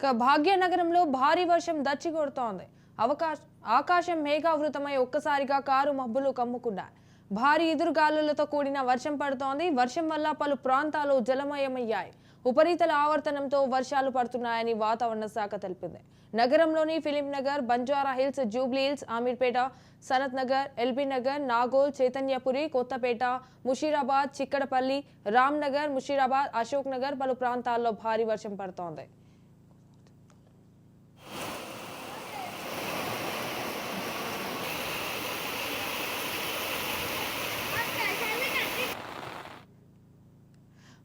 ఇక భాగ్యనగరంలో భారీ వర్షం దచ్చి కొడుతోంది. అవకాశ ఆకాశం మేఘావృతమై ఒక్కసారిగా కారు మబ్బులు కమ్ముకున్నాయి. భారీ ఎదురుగాలులతో కూడిన వర్షం పడుతోంది. వర్షం వల్ల పలు ప్రాంతాలు జలమయమయ్యాయి. ఉపరితల ఆవర్తనంతో వర్షాలు పడుతున్నాయని వాతావరణ శాఖ తెలిపింది. నగరంలోని ఫిలిం నగర్ బంజారా హిల్స్ జూబ్లీ హిల్స్ ఆమీర్పేట సనత్ నగర్ ఎల్బీ నగర్ నాగోల్ చైతన్యపురి కొత్తపేట ముషీరాబాద్ చిక్కడపల్లి రామ్ నగర్ ముషీరాబాద్ అశోక్ నగర్ పలు ప్రాంతాల్లో భారీ వర్షం పడుతోంది.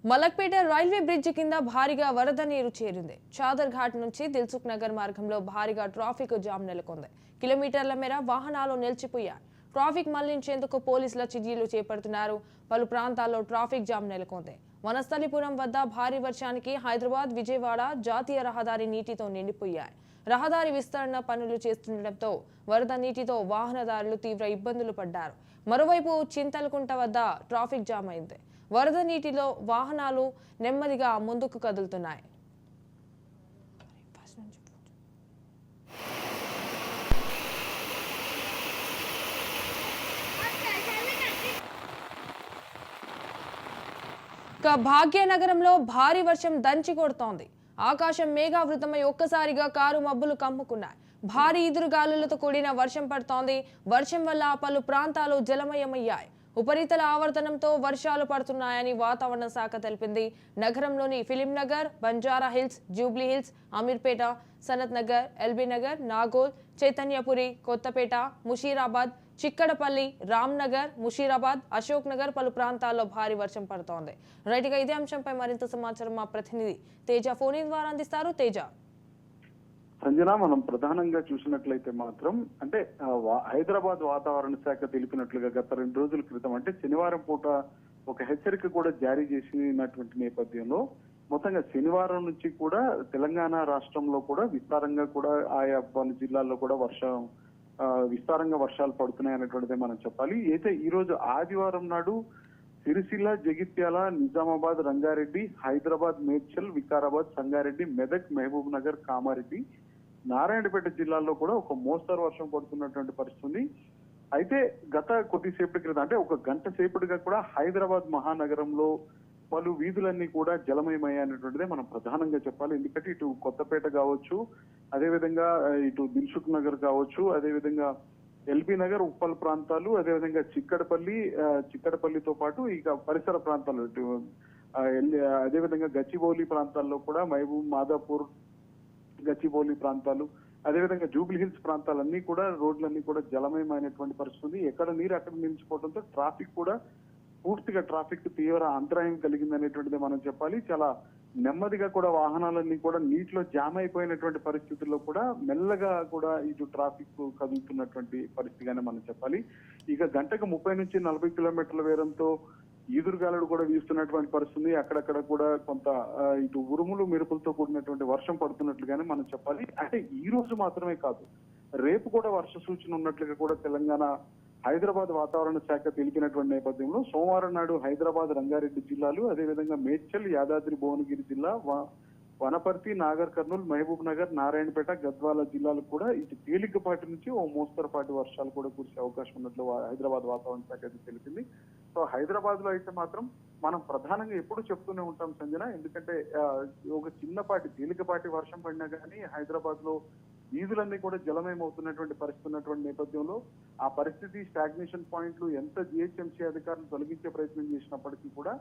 మలక్పేట రైల్వే బ్రిడ్జి కింద భారీగా వరద నీరు చేరింది. చాదర్ ఘాట్ నుంచి దిల్సుఖ్ నగర్ మార్గంలో భారీగా ట్రాఫిక్ జామ్ నెలకొంది. కిలోమీటర్ల మేర వాహనాలు నిలిచిపోయాయి. ట్రాఫిక్ మళ్ళించేందుకు పోలీసుల చర్యలు చేపడుతున్నారు. పలు ప్రాంతాల్లో ట్రాఫిక్ జామ్ నెలకొంది. వనస్థలిపురం వద్ద భారీ వర్షానికి హైదరాబాద్ విజయవాడ జాతీయ రహదారి నీటితో నిండిపోయాయి. రహదారి విస్తరణ పనులు చేస్తుండటంతో వరద నీటితో వాహనదారులు తీవ్ర ఇబ్బందులు పడ్డారు. మరోవైపు చింతలకుంట వద్ద ట్రాఫిక్ జామ్ అయింది. వరద నీటిలో వాహనాలు నెమ్మదిగా ముందుకు కదులుతున్నాయి. ఇక భాగ్యనగరంలో భారీ వర్షం దంచి కొడుతోంది. ఆకాశం మేఘావృతమై ఒక్కసారిగా కారు మబ్బులు కమ్ముకున్నాయి. భారీ ఎదురుగాలులతో కూడిన వర్షం పడుతోంది. వర్షం వల్ల పలు ప్రాంతాలు జలమయమయ్యాయి. ఉపరితల ఆవర్తనంతో వర్షాలు పడుతున్నాయని వాతావరణ శాఖ తెలిపింది. నగరంలోని ఫిలింనగర్ బంజారా హిల్స్ జూబ్లీ హిల్స్ అమీర్పేట సనత్ నగర్ ఎల్బీ నగర్ నాగోల్ చైతన్యపురి కొత్తపేట ముషీరాబాద్ చిక్కడపల్లి రామ్నగర్ ముషీరాబాద్ అశోక్ నగర్ పలు ప్రాంతాల్లో భారీ వర్షం పడుతోంది. రైట్గా ఇదే అంశంపై మరింత సమాచారం మా ప్రతినిధి తేజ ఫోన్ ద్వారా అందిస్తారు. తేజ. సంజన మనం ప్రధానంగా చూసినట్లయితే మాత్రం అంటే వా- హైదరాబాద్ వాతావరణ శాఖ తెలిపినట్లుగా గత రెండు రోజుల క్రితం అంటే శనివారం పూట ఒక హెచ్చరిక కూడా జారీ చేసినటువంటి నేపథ్యంలో మొత్తంగా శనివారం నుంచి కూడా తెలంగాణ రాష్ట్రంలో కూడా విస్తారంగా కూడా ఆయా పలు జిల్లాల్లో కూడా వర్షం విస్తారంగా వర్షాలు పడుతున్నాయి అనేటువంటిదే మనం చెప్పాలి. అయితే ఈ రోజు ఆదివారం నాడు సిరిసిల్ల జగిత్యాల నిజామాబాద్ రంగారెడ్డి హైదరాబాద్ మేడ్చల్ వికారాబాద్ సంగారెడ్డి మెదక్ మహబూబ్ నగర్ కామారెడ్డి నారాయణపేట జిల్లాల్లో కూడా ఒక మోస్తరు వర్షం పడుతున్నటువంటి పరిస్థితి అయితే గత కొద్దిసేపటి క్రితం అంటే ఒక గంట సేపటిగా కూడా హైదరాబాద్ మహానగరంలో పలు వీధులన్నీ కూడా జలమయమయ్యాయనేటువంటిదే మనం ప్రధానంగా చెప్పాలి. ఎందుకంటే ఇటు కొత్తపేట కావచ్చు అదేవిధంగా ఇటు దిల్సుఖ్ నగర్ కావచ్చు అదేవిధంగా ఎల్బీ నగర్ ఉప్పల్ ప్రాంతాలు అదేవిధంగా చిక్కడపల్లి చిక్కడపల్లితో పాటు ఇక పరిసర ప్రాంతాలు ఇటు ఎల్- అదేవిధంగా గచ్చిబౌలి ప్రాంతాల్లో కూడా మహబూబ్ మాదాపూర్ గచ్చిబౌలి ప్రాంతాలు అదేవిధంగా జూబ్లీ హిల్స్ ప్రాంతాలన్నీ కూడా రోడ్లన్నీ కూడా జలమయమైనటువంటి పరిస్థితి ఉంది. ఎక్కడ నీరు అక్కడ నిలిచిపోవడంతో ట్రాఫిక్ కూడా పూర్తిగా ట్రాఫిక్ తీవ్ర అంతరాయం కలిగింది అనేటువంటిది మనం చెప్పాలి. చాలా నెమ్మదిగా కూడా వాహనాలన్నీ కూడా నీటిలో జామ్ అయిపోయినటువంటి పరిస్థితుల్లో కూడా మెల్లగా కూడా ఇటు ట్రాఫిక్ కదులుతున్నటువంటి పరిస్థితిగానే మనం చెప్పాలి. ఇక గంటకు ముప్పై నుంచి నలభై కిలోమీటర్ల వేరంతో ఈదురుగాలుడు కూడా వీస్తున్నటువంటి పరిస్థితి అక్కడక్కడ కూడా కొంత ఇటు ఉరుములు మెరుపులతో కూడినటువంటి వర్షం పడుతున్నట్లుగానే మనం చెప్పాలి. అంటే ఈ రోజు మాత్రమే కాదు రేపు కూడా వర్ష సూచన ఉన్నట్లుగా కూడా తెలంగాణ హైదరాబాద్ వాతావరణ శాఖ తెలిపినటువంటి నేపథ్యంలో సోమవారం నాడు హైదరాబాద్ రంగారెడ్డి జిల్లాలు అదేవిధంగా మేడ్చల్ యాదాద్రి భువనగిరి జిల్లా వ- వనపర్తి నాగర్ కర్నూలు మహబూబ్ నగర్ నారాయణపేట గద్వాల జిల్లాలకు కూడా ఇటు తేలికపాటి నుంచి ఓ మోస్తరుపాటి వర్షాలు కూడా కురిసే అవకాశం ఉన్నట్లు హైదరాబాద్ వాతావరణ శాఖ అయితే తెలిపింది. సో హైదరాబాద్లో అయితే మాత్రం మనం ప్రధానంగా ఎప్పుడు చెప్తూనే ఉంటాం సంజన. ఎందుకంటే ఒక చిన్నపాటి తేలికపాటి వర్షం పడినా కానీ హైదరాబాద్లో వీధులన్నీ కూడా జలమయం అవుతున్నటువంటి పరిస్థితి ఉన్నటువంటి నేపథ్యంలో ఆ పరిస్థితి స్టాగ్నేషన్ పాయింట్లు ఎంత జిహెచ్ఎంసీ అధికారులు తొలగించే ప్రయత్నం చేసినప్పటికీ కూడా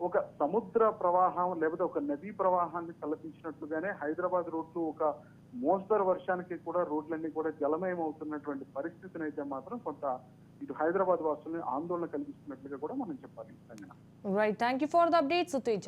ఒక సముద్ర ప్రవాహం లేకపోతే ఒక నదీ ప్రవాహాన్ని తలపించినట్లుగానే హైదరాబాద్ రోడ్లు ఒక మోస్తరు వర్షానికి కూడా రోడ్లన్నీ కూడా జలమయం అవుతున్నటువంటి పరిస్థితిని అయితే మాత్రం కొంత ఇటు హైదరాబాద్ వాసుల్ని ఆందోళన కలిగిస్తున్నట్లుగా కూడా మనం చెప్పాలి. Right thank you for the update Teja